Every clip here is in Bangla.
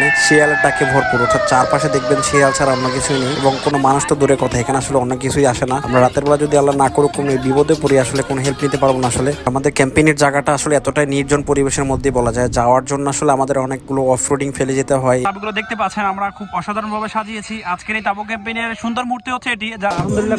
এখানে শিয়ালের ডাকে ভরপুর। অর্থাৎ চারপাশে দেখবেন শিয়াল ছাড়া অন্য কিছুই নেই এবং কোনো মানুষ তো দূরে কথা, এখানে আসলে অন্য কিছুই আসে না। আমরা রাতের বেলা যদি আল্লাহ না করুক, কোনো বিপদে পড়ি, আসলে কোনো হেল্প নিতে পারব না আসলে। আমাদের ক্যাম্পেইনের জায়গাটা আসলে এতটাই নির্জন পরিবেশের মধ্যে বলা যায়, যাওয়ার জন্য আসলে আমাদের অনেকগুলো অফ রোডিং ফেলে যেতে হয়। তাবুগুলো দেখতে পাচ্ছেন, আমরা খুব অসাধারণ ভাবে সাজিয়েছি। আজকের এই তাবু ক্যাম্পেইনের সুন্দর মূর্তি হচ্ছে এটি আলহামদুলিল্লাহ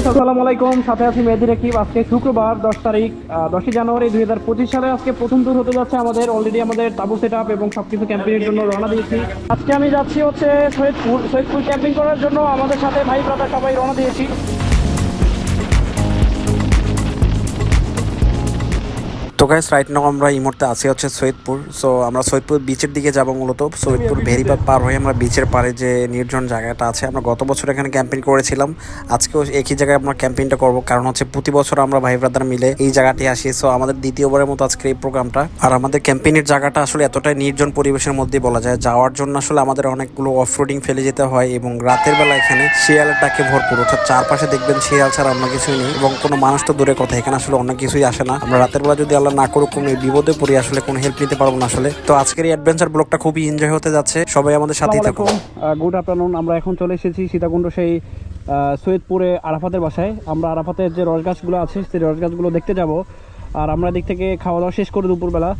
আসসালামু আলাইকুম। সাথে আছি মেহেদি রাকিব। আজকে শুক্রবার, দশ তারিখ দশই জানুয়ারি দুই হাজার পঁচিশ সালে আজকে প্রথম দূর হতে যাচ্ছে আমাদের অলরেডি আমাদের তাবু সেট আপ এবং সবকিছু ক্যাম্পিংয়ের জন্য রওনা দিয়েছি। আজকে আমি যাচ্ছি হচ্ছে সৈয়দপুর সৈয়দপুর ক্যাম্পিং করার জন্য। আমাদের সাথে ভাই ব্রাদার সবাই রওনা দিয়েছি। তো গাইস রাইট নাও আমরা এই মুহূর্তে আছি হচ্ছে সৈয়দপুর। সো আমরা সৈয়দপুর বিচের দিকে যাব মূলত। সৈয়দপুর ভেরিবাদ পার হয়ে আমরা বিচের পারে যে নির্জন জায়গাটা আছে আমরা গত বছর এখানে ক্যাম্পেইন করেছিলাম। আজকেও একই জায়গায় আমরা ক্যাম্পেইনটা করব। কারণ হচ্ছে প্রতি বছর আমরা ভাই ব্রাদার মিলে এই জায়গাটি আসি। সো আমাদের দ্বিতীয়বারের মতো আজকে এই প্রোগ্রামটা আর আমাদের ক্যাম্পেইনের জায়গাটা আসলে এতটাই নির্জন পরিবেশের মধ্যে বলা যায়। যাওয়ার জন্য আসলে আমাদের অনেকগুলো অফ রোডিং ফেলে যেতে হয় এবং রাতের বেলা এখানে শিয়ালের ডাকে ভরপুর। অর্থাৎ চারপাশে দেখবেন শিয়াল ছাড়া অন্য কিছুই নেই এবং কোনো মানুষ তো দূরে কথা এখানে আসলে অন্য কিছুই আসে না। আমরা রাতের বেলা যদি আল্লাহ না করুক কোনো বিপদে পড়ি আসলে কোনো হেল্প নিতে পারব না আসলে। তো আজকের এই অ্যাডভেঞ্চার ব্লগটা খুবই এনজয় হতে যাচ্ছে। সবাই আমাদের সাথেই থাকুন। গুড আফটারনুন আমরা এখন চলে এসেছি সীতাকুণ্ড সেই আহ, সৈয়দপুরে আরাফাতের বাসায়। আমরা আরাফাতের যে রস গাছগুলো আছে সেই রস গাছগুলো দেখতে যাব। আর আমরা দিক থেকে খাওয়া দাওয়া শেষ করে দুপুরবেলা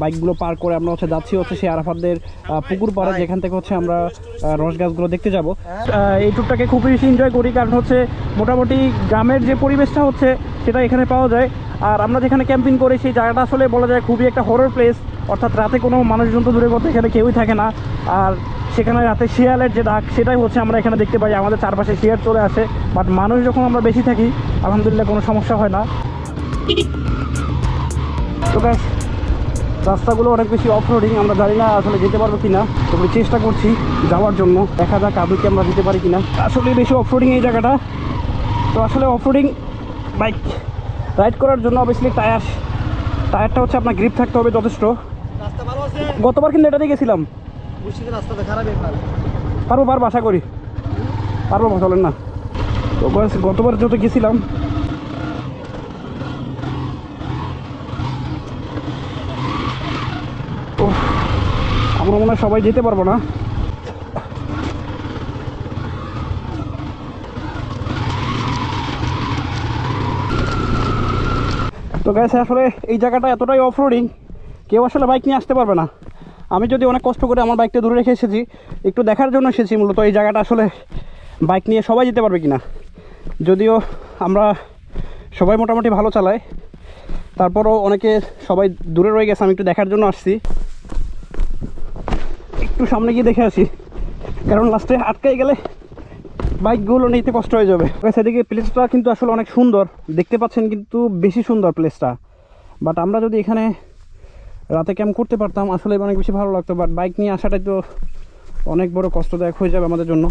বাইকগুলো পার করে আমরা হচ্ছে যাচ্ছি হচ্ছে সেই আরাফাতদের পুকুর পাড়া যেখান থেকে হচ্ছে আমরা রস গাছগুলো দেখতে যাব। এই ট্যুরটাকে খুবই বেশি এনজয় করি কারণ হচ্ছে মোটামুটি গ্রামের যে পরিবেশটা হচ্ছে সেটা এখানে পাওয়া যায়। আর আমরা যেখানে ক্যাম্পিং করি সেই জায়গাটা আসলে বলা যায় খুবই একটা হরর প্লেস অর্থাৎ রাতে কোনো মানুষজন তো দূরে কথা এখানে কেউই থাকে না। আর সেখানে রাতে শিয়ালের যে ডাক সেটাই হচ্ছে আমরা এখানে দেখতে পাই। আমাদের চারপাশে শিয়াল চলে আসে। বাট মানুষ যখন আমরা বেশি থাকি আলহামদুলিল্লাহ কোনো সমস্যা হয় না। Guys, রাস্তাগুলো অনেক বেশি অফ রোডিং আমরা জানি না আসলে যেতে পারব কিনা। তবে চেষ্টা করছি যাওয়ার জন্য। দেখা যাক আদৌ কি আমরা যেতে পারি কিনা। আসলে বেশি অফ রোডিং এই জায়গাটা। তো আসলে অফ রোডিং বাইক রাইড করার জন্য অবভিয়াসলি টায়ার টায়ারটা হচ্ছে আপনার গ্রিপ থাকতে হবে যথেষ্ট। গতবার কিন্তু এটা দিয়ে গেছিলাম পারব পারব আশা করি। পারব চলেন না। তো গতবার যত গেছিলাম আমরা মনে হয় সবাই যেতে পারব না। তো গেছে আসলে এই জায়গাটা এতটাই অফ রোডিং কেউ আসলে বাইক নিয়ে আসতে পারবে না। আমি যদি অনেক কষ্ট করে আমার বাইকটা দূরে রেখে এসেছি, একটু দেখার জন্য এসেছি মূলত এই জায়গাটা আসলে বাইক নিয়ে সবাই যেতে পারবে কিনা। যদিও আমরা সবাই মোটামুটি ভালো চালাই, তারপরও অনেকে সবাই দূরে রয়ে গেছে, আমি একটু দেখার জন্য আসছি। একটু সামনে গিয়ে দেখে আসি। কারণ লাস্টে আটকাই গেলে বাইকগুলো নিতে কষ্ট হয়ে যাবে। সেদিকে প্লেসটা কিন্তু আসলে অনেক সুন্দর। দেখতে পাচ্ছেন কিন্তু বেশি সুন্দর প্লেসটা বাট আমরা যদি এখানে রাতে ক্যাম্প করতে পারতাম, আসলে অনেক বেশি ভালো লাগতো। বাট বাইক নিয়ে আসাটাই তো অনেক বড় কষ্টদায়ক হয়ে যাবে আমাদের জন্য।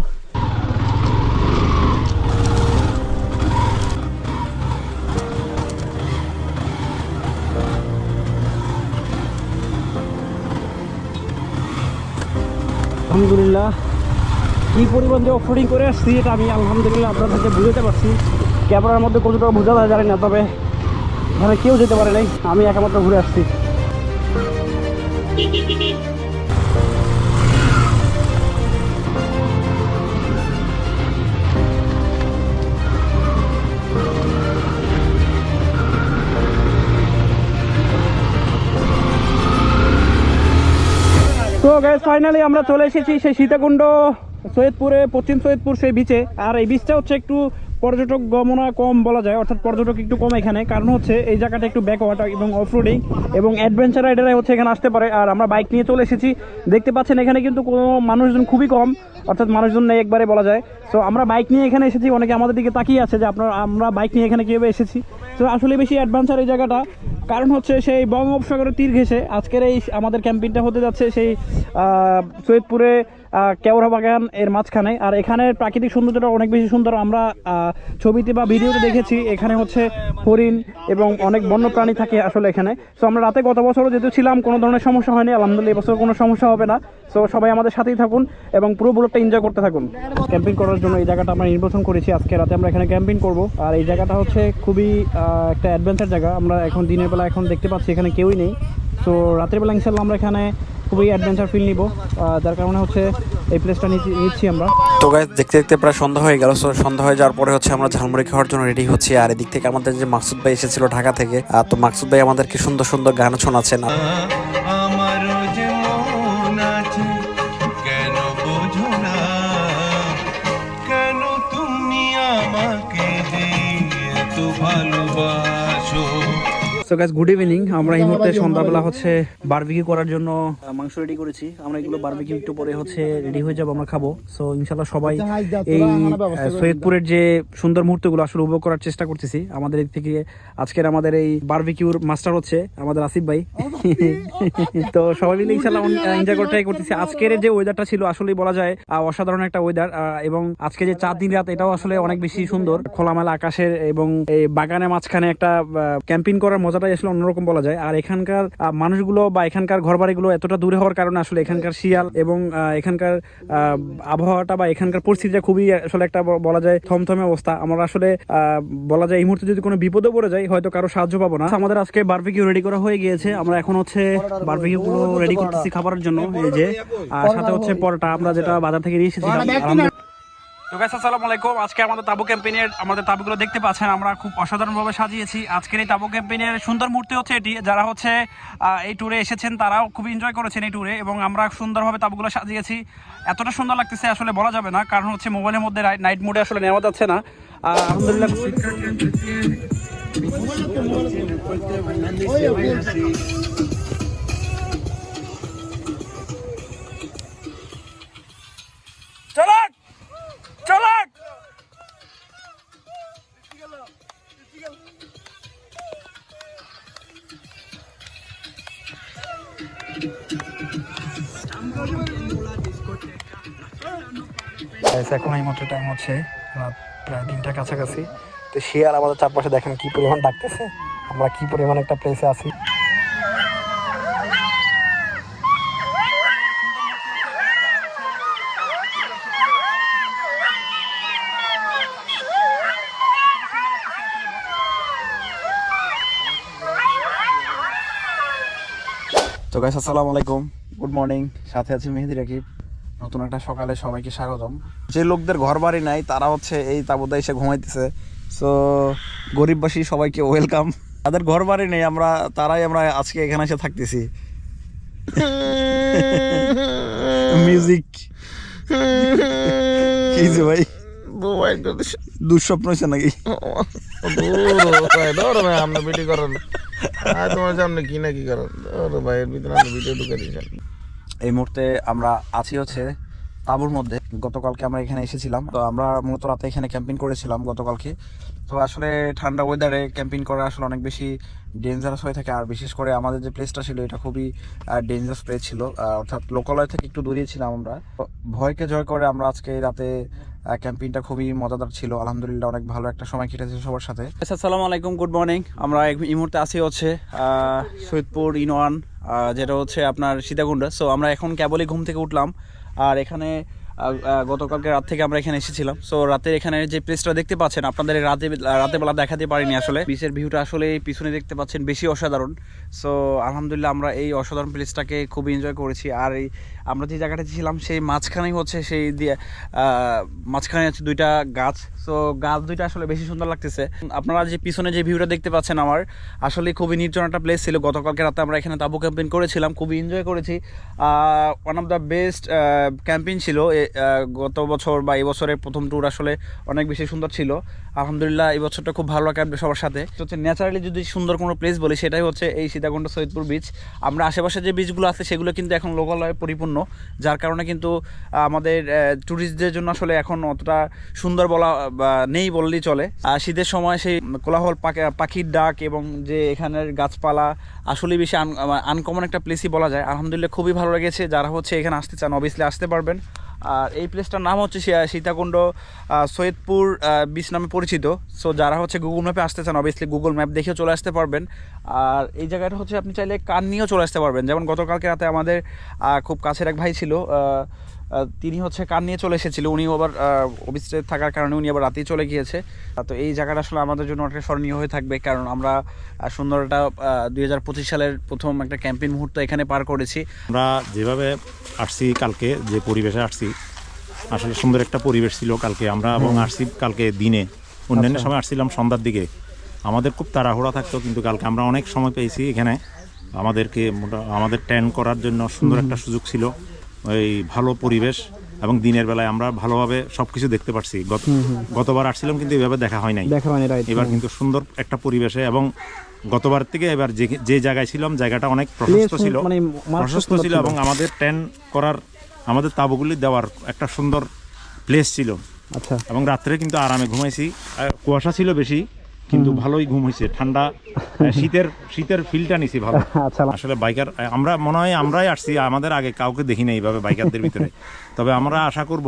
আলহামদুলিল্লাহ। কী পরিমাণ যে অফরিং করে আসছি এটা আমি আলহামদুলিল্লাহ আপনাদেরকে বুঝাতে পারছি। ক্যামেরার মধ্যে কতটা বোঝা যায় জানি না, তবে এখানে কেউ যেতে পারে নাই। আমি একমাত্র ঘুরে আসছি। তো গ্যাস ফাইনালি আমরা চলে এসেছি সেই সীতাকুণ্ড, সৈয়দপুরে, পশ্চিম সৈয়দপুর সেই বিচে আর এই বিচটা হচ্ছে একটু পর্যটক গমনা কম বলা যায়, অর্থাৎ পর্যটক একটু কম এখানে। কারণ হচ্ছে এই জায়গাটা একটু ব্যাকওয়াটার এবং অফরোডিং এবং অ্যাডভেঞ্চার রাইডাররা হচ্ছে এখানে আসতে পারে। আর আমরা বাইক নিয়ে চলে এসেছি। দেখতে পাচ্ছেন এখানে কিন্তু কোনো মানুষজন খুবই কম, অর্থাৎ মানুষজন নেই একবারে বলা যায়। তো আমরা বাইক নিয়ে এখানে এসেছি। অনেকে আমাদের দিকে তাকিয়ে আছে যে আপনার, আমরা বাইক নিয়ে এখানে কীভাবে এসেছি। তো আসলে বেশি অ্যাডভেঞ্চার এই জায়গাটা। কারণ হচ্ছে সেই বঙ্গোপসাগরের তীর ঘেঁষে আজকের এই আমাদের ক্যাম্পেইনটা হতে যাচ্ছে সেই সৈয়দপুরে কেওড়া বাগান এর মাঝখানে। আর এখানে প্রাকৃতিক সৌন্দর্যটা অনেক বেশি সুন্দর। আমরা ছবিতে বা ভিডিওতে দেখেছি এখানে হচ্ছে হরিণ এবং অনেক বন্য প্রাণী থাকে আসলে এখানে। সো আমরা রাতে গত বছরও যেহেতু ছিলাম, কোনো ধরনের সমস্যা হয়নি। আলহামদুলিল্লাহ এবছর কোনো সমস্যা হবে না। সো সবাই আমাদের সাথেই থাকুন এবং পুরো বুলেটটা এনজয় করতে থাকুন। ক্যাম্পিং করার জন্য এই জায়গাটা আমরা নির্বাচন করেছি। আজকে রাতে আমরা এখানে ক্যাম্পিং করব। আর এই জায়গাটা হচ্ছে খুবই একটা অ্যাডভেঞ্চার জায়গা। আমরা এখন দিনের বেলা এখন দেখতে পাচ্ছি এখানে কেউই নেই। সো রাতের বেলা ইনশাল্লাহ আমরা এখানে খুবই অ্যাডভেঞ্চার ফিল নিব। যার কারণে হচ্ছে এই প্লেসটা নিচ্ছি আমরা। তো গাইজ দেখতে দেখতে প্রায় সন্ধ্যা হয়ে গেল সন্ধ্যা হয়ে যাওয়ার পরে হচ্ছে আমরা ঝালমুড়ি খাওয়ার জন্য রেডি হচ্ছি। আর এদিক থেকে আমাদের যে মাকসুদ ভাই এসেছিল ঢাকা থেকে তো মাকসুদ ভাই আমাদেরকে সুন্দর সুন্দর গান শোনাচ্ছেন। সো গাইস গুড ইভিনিং আমরা এই মুহূর্তে সন্ধ্যাবেলা হচ্ছে বারবিকিউ করার জন্য মাংস রেডি করেছি। আমরা এগুলো বারবিকিউ একটু পরে হচ্ছে রেডি হয়ে যাব আমরা খাব। সো ইনশাল্লাহ সবাই এই সৈয়দপুরের যে সুন্দর মুহূর্তগুলো আসলে উপভোগ করার চেষ্টা করতেছি। আমাদের দিক থেকে আজকের আমাদের এই বারবিকিউর মাস্টার হচ্ছে আমাদের আসিফ ভাই। তো সবাই মিলে ইনশাল্লাহ এনজয় করতে try করতেছি। আজকের যে ওয়েদারটা ছিল আসলেই বলা যায় অসাধারণ একটা ওয়েদার এবং আজকে যে চার দিন রাত এটাও আসলে অনেক বেশি সুন্দর। খোলামেলা আকাশের এবং এই বাগানের মাঝখানে একটা ক্যাম্পিং করার মজাটাই আসলে অন্যরকম বলা যায়। আর এখানকার মানুষগুলো বা এখানকার ঘরবাড়িগুলো এতটা দূরে হওয়ার কারণে আসলে এখানকার শিয়াল এবং এখানকার আবহাওয়াটা বা এখানকার পরিস্থিতিটা খুবই আসলে একটা বলা যায় থমথমে অবস্থা। আমরা আসলে বলা যায় এই মুহূর্তে যদি কোনো বিপদে পড়ে যায় হয়তো কারও সাহায্য পাবো না। আমাদের আজকে বারবিকিউ রেডি করা হয়ে গিয়েছে। আমরা এখন হচ্ছে বারবিকিউ গুলো রেডি করতেছি খাবারের জন্য। এই যে আর সাথে হচ্ছে পরোটা। আমরা যেটা বাজার থেকে নিয়ে এসেছিলাম তো গাইস আসসালামু আলাইকুম। আজকে আমাদের তাবু ক্যাম্পেইনের, আমাদের তাবুগুলো দেখতে পাচ্ছেন, আমরা খুব অসাধারণভাবে সাজিয়েছি। আজকের এই তাবু ক্যাম্পেইনের সুন্দর মূর্তি হচ্ছে এটি। যারা হচ্ছে এই ট্যুরে এসেছেন, তারাও খুব এনজয় করেছেন এই ট্যুরে এবং আমরা সুন্দরভাবে তাবুগুলো সাজিয়েছি। এতটা সুন্দর লাগতেছে আসলে বলা যাবে না, কারণ হচ্ছে মোবাইলের মধ্যে নাইট মোডে আসলে নেওয়া যাচ্ছে না। আলহামদুলিল্লাহ। এখন এই মাত্র টাইম হচ্ছে প্রায় তিনটার কাছাকাছি। তো সে আর আমাদের চারপাশে দেখেন কি পরিমাণ ডাকতেছে, আমরা কি পরিমাণ একটা প্লেসে আছি। তো গাইস আসসালামু আলাইকুম। গুড মর্নিং সাথে আছি মেহেদি রাকিব। নতুন একটা সকালে সবাইকে স্বাগতম। যে লোকদের ঘর বাড়ি নাই, তারা হচ্ছে এই তাবুতে এসে ঘুমাইতেছে। সো গরিববাসী সবাইকে ওয়েলকাম তাদের ঘর বাড়ি নেই, আমরা, তারাই আমরা আজকে এখানে এসে থাকতেছি। মিউজিক কি যে ভাই? দুঃস্বপ্ন হয়েছে নাকি? আপনি ভিডিও করেন তোমার সামনে কি না কি করেন ভাই ভিতরে ভিডিও ঢুকে দিয়েছেন এই মুহূর্তে আমরা আছি হচ্ছে তাঁবুর মধ্যে। গতকালকে আমরা এখানে এসেছিলাম। তো আমরা মূলত রাতে এখানে ক্যাম্পিং করেছিলাম গতকালকে। তো আসলে ঠান্ডা ওয়েদারে ক্যাম্পিং করা আসলে অনেক বেশি ডেঞ্জারাস হয়ে থাকে। আর বিশেষ করে আমাদের যে প্লেসটা ছিল, এটা খুবই ডেঞ্জারাস প্লেস ছিল। অর্থাৎ লোকালয় থেকে একটু দূরে ছিলাম আমরা। ভয়কে জয় করে আমরা আজকে রাতে ক্যাম্পিংটা খুবই মজাদার ছিল। আলহামদুলিল্লাহ অনেক ভালো একটা সময় কেটেছে সবার সাথে। আসসালামু আলাইকুম গুড মর্নিং আমরা এই- মুহূর্তে আছি হচ্ছে সৈয়দপুর ইনওয়ান যেটা হচ্ছে আপনার সীতাকুণ্ডা। সো আমরা এখন কেবলই ঘুম থেকে উঠলাম। আর এখানে গতকালকে রাত থেকে আমরা এখানে এসেছিলাম। সো রাতের এখানে যে প্লেসটা দেখতে পাচ্ছেন, আপনাদের রাতে রাতে বেলা দেখাতে পারিনি আসলে। বিচের ভিউটা আসলে পিছনে দেখতে পাচ্ছেন বেশি অসাধারণ। সো আলহামদুলিল্লাহ আমরা এই অসাধারণ প্লেসটাকে খুব এনজয় করেছি। আর এই আমরা যে জায়গাটাতে ছিলাম, সেই মাঝখানেই হচ্ছে সেই দিয়ে মাঝখানে আছে দুইটা গাছ। সো গাছ দুইটা আসলে বেশি সুন্দর লাগতেছে। আপনারা যে পিছনে যে ভিউটা দেখতে পাচ্ছেন আমার, আসলে খুবই নির্জন একটা প্লেস ছিল। গতকালকে রাতে আমরা এখানে তাবু ক্যাম্পেইন করেছিলাম, খুবই এনজয় করেছি। One of the best campaign ছিল। গত বছর বা এই বছরের প্রথম ট্যুর আসলে অনেক বেশি সুন্দর ছিল। আলহামদুলিল্লাহ, এই বছরটা খুব ভালো কাটবে সবার সাথে। হচ্ছে ন্যাচারালি যদি সুন্দর কোনো প্লেস বলি, সেটাই হচ্ছে এই সীতাকুণ্ড সৈয়দপুর বিচ আমরা আশেপাশে যে বিচগুলো আছে, সেগুলো কিন্তু এখন লোকালয়ে পরিপূর্ণ। যার কারণে কিন্তু আমাদের ট্যুরিস্টদের জন্য আসলে এখন অতটা সুন্দর বলা নেই বললেই চলে। আর শীতের সময় সেই কোলাহল, পাখি- পাখির ডাক এবং যে এখানের গাছপালা আসলে বেশি আনকমন একটা প্লেসই বলা যায়। আলহামদুলিল্লাহ খুবই ভালো লেগেছে। যারা হচ্ছে এখানে আসতে চান অবভিয়াসলি আসতে পারবেন। আর এই প্লেসটার নাম হচ্ছে সীতাকুণ্ড সৈয়দপুর বিচ নামে পরিচিত। সো যারা হচ্ছে গুগল ম্যাপে আসতে চান অবভিয়াসলি গুগল ম্যাপ দেখেও চলে আসতে পারবেন। আর এই জায়গাটা হচ্ছে আপনি চাইলে কান নিয়েও চলে আসতে পারবেন। যেমন গতকালকে রাতে আমাদের খুব কাছের এক ভাই ছিল তিনি হচ্ছে কান নিয়ে চলে এসেছিল। উনি আবার অফিসে থাকার কারণে উনি আবার রাতেই চলে গিয়েছে। তো এই জায়গাটা আসলে আমাদের জন্য একটা স্মরণীয় হয়ে থাকবে। কারণ আমরা সুন্দর একটা দুই হাজার পঁচিশ সালের প্রথম একটা ক্যাম্পিং মুহূর্ত এখানে পার করেছি। আমরা যেভাবে আসছি কালকে যে পরিবেশে আসছি আসলে সুন্দর একটা পরিবেশ ছিল কালকে। আমরা এবং আসছি কালকে দিনে। অন্যান্য সময় আসছিলাম সন্ধ্যার দিকে। আমাদের খুব তাড়াহুড়া থাকতো কিন্তু কালকে আমরা অনেক সময় পেয়েছি এখানে। আমাদেরকে আমাদের ট্যান করার জন্য সুন্দর একটা সুযোগ ছিল। ওই ভালো পরিবেশ এবং দিনের বেলায় আমরা ভালোভাবে সবকিছু দেখতে পারছি। গত গতবার আসছিলাম কিন্তু এভাবে দেখা হয় নাই। দেখা হয়নি এবার কিন্তু সুন্দর একটা পরিবেশে এবং গতবার থেকে এবার যে যে জায়গায় ছিলাম জায়গাটা অনেক প্রশস্ত ছিল। মানে প্রশস্ত ছিল ছিল। এবং আমাদের টেন করার আমাদের তাবুগুলি দেওয়ার একটা সুন্দর প্লেস ছিল। আচ্ছা। এবং রাত্রে কিন্তু আরামে ঘুমাইছি। কুয়াশা ছিল বেশি কিন্তু ভালোই ঘুম হয়েছে ঠান্ডা শীতের শীতের ফিলটা নিছি ভালো। আচ্ছা আসলে বাইকার আমরা মনে হয় আমরাই আসছি আমাদের আগে কাউকে দেখি না এইভাবে বাইকারদের ভিতরে। তবে আমরা আশা করব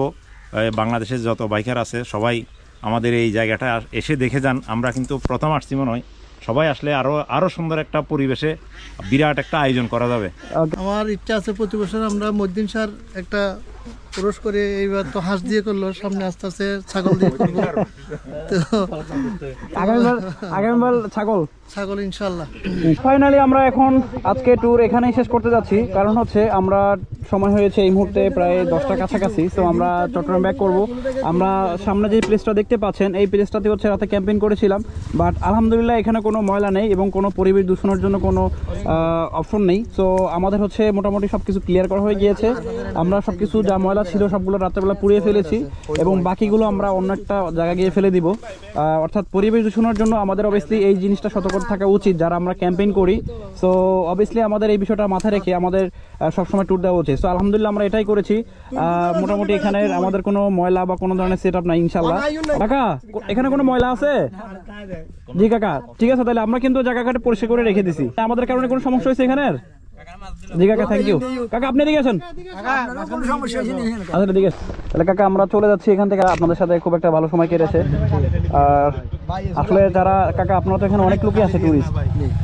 বাংলাদেশের যত বাইকার আছে সবাই আমাদের এই জায়গাটা এসে দেখে যান। আমরা কিন্তু প্রথম আসছি মনে হয়। সবাই আসলে আরও আরও সুন্দর একটা পরিবেশে বিরাট একটা আয়োজন করা যাবে। আমার ইচ্ছা আছে প্রতি বছর আমরা মধ্যদিন সার একটা পুরস করে এইবার তো হাঁস দিয়ে করল সামনে আস্তে আস্তে ছাগল দিয়ে করব তো আগামীবার আগামীবার ছাগল? ছাগল ইনশাল্লাহ ফাইনালি আমরা এখন আজকে ট্যুর এখানেই শেষ করতে যাচ্ছি। কারণ হচ্ছে আমরা সময় হয়েছে এই মুহূর্তে প্রায় দশটা কাছাকাছি তো আমরা চট্টগ্রাম ব্যাক করব। আমরা সামনে যে প্লেসটা দেখতে পাচ্ছেন এই প্লেসটাতে হচ্ছে রাতে ক্যাম্পেইন করেছিলাম। বাট আলহামদুলিল্লাহ এখানে কোনো ময়লা নেই এবং কোনো পরিবেশ দূষণের জন্য কোনো অপশন নেই। সো আমাদের হচ্ছে মোটামুটি সব কিছু ক্লিয়ার করা হয়ে গিয়েছে। আমরা সব কিছু যা ময়লা ছিল সবগুলো রাত্রেবেলা পুড়িয়ে ফেলেছি এবং বাকিগুলো আমরা অন্য একটা জায়গা গিয়ে ফেলে দিব। অর্থাৎ পরিবেশ দূষণের জন্য আমাদের অবভিয়াসলি এই জিনিসটা সতর্ক থাকা উচিত, যারা আমরা ক্যাম্পেইন করি। সো অবভিয়াসলি আমাদের এই বিষয়টা মাথায় রেখে আমাদের সবসময় ট্যুর দেওয়া উচিত। সো আলহামদুলিল্লাহ আমরা এটাই করেছি। মোটামুটি এখানে আমাদের কোনো ময়লা বা কোনো ধরনের সেট আপ নাই ইনশাল্লাহ কাকা, এখানে কোনো ময়লা আছে? জি কাকা, ঠিক আছে, তাহলে আমরা কিন্তু জায়গাঘাটে পরিষ্কার করে রেখে দিছি। আমাদের কারণে কোনো সমস্যা হয়েছে এখানে জি কাকা থ্যাংক ইউ কাকা আপনি এদিকে আছেন আচ্ছা ঠিক তাহলে কাকা আমরা চলে যাচ্ছি এখান থেকে আপনাদের সাথে খুব একটা ভালো সময় কেটেছে। আর আসলে যারা কাকা আপনারা তো এখানে অনেক লোকই আছে টুরিস্ট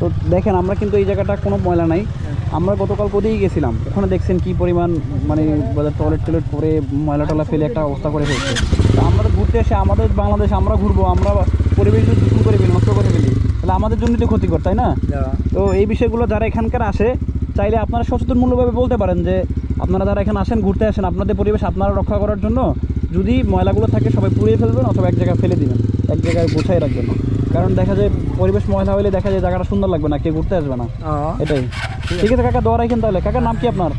তো দেখেন আমরা কিন্তু এই জায়গাটা কোনো ময়লা নাই। আমরা গতকাল কোথায় গেছিলাম। ওখানে দেখছেন কি পরিমাণ মানে টয়লেট টয়লেট করে ময়লা টলা ফেলে একটা অবস্থা করে ফেলছে। তো আমরা ঘুরতে এসে আমাদের বাংলাদেশ আমরা ঘুরবো আমরা পরিবেশ দূষণ করে ফেলি নষ্ট করে ফেলি তাহলে আমাদের জন্য তো ক্ষতিকর তাই না? তো এই বিষয়গুলো যারা এখানকার আসে চাইলে আপনারা সচেতনমূলকভাবে বলতে পারেন যে আপনারা যারা এখানে আসেন ঘুরতে আসেন আপনাদের পরিবেশ আপনারা রক্ষা করার জন্য যদি ময়লাগুলো থাকে সবাই পুড়িয়ে ফেলবেন অথবা এক জায়গায় ফেলে দিবেন এক জায়গায় গোছাই রাখবেন। কারণ দেখা যায় পরিবেশ ময়লা হলে দেখা যায় জায়গাটা সুন্দর লাগবে না কেউ ঘুরতে আসবে না। এটাই। ঠিক আছে। কাকা দোয়া রাখেন তাহলে। কাকার নাম কি আপনার?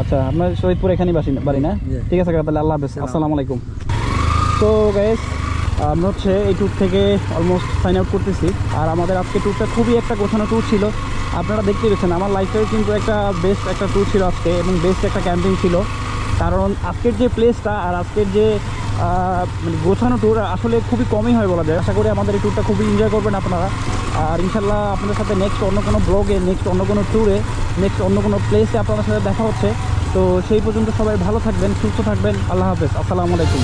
আচ্ছা আপনার শহীদপুর এখানেই বাসি বাড়ি না? ঠিক আছে কাকা তাহলে আল্লাহ হাফেজ। আসসালামু আলাইকুম। তো গাইস আমরা হচ্ছে এই ট্যুর থেকে অলমোস্ট সাইন আউট করতেছি। আর আমাদের আজকে ট্যুরটা খুবই একটা গোছানো ট্যুর ছিল। আপনারা দেখতে পেয়েছেন, আমার লাইফেও কিন্তু একটা বেস্ট একটা ট্যুর ছিল আজকে এবং বেস্ট একটা ক্যাম্পিং ছিল। কারণ আজকের যে প্লেসটা আর আজকের যে মানে গোছানো ট্যুর আসলে খুবই কমই হয় বলা যায়। আশা করি আমাদের এই ট্যুরটা খুবই এনজয় করবেন আপনারা। আর ইনশাল্লাহ আপনাদের সাথে নেক্সট অন্য কোনো ব্লগে নেক্সট অন্য কোনো ট্যুরে নেক্সট অন্য কোনো প্লেসে আপনাদের সাথে দেখা হচ্ছে। তো সেই পর্যন্ত সবাই ভালো থাকবেন, সুস্থ থাকবেন। আল্লাহ হাফেজ। আসসালামু আলাইকুম।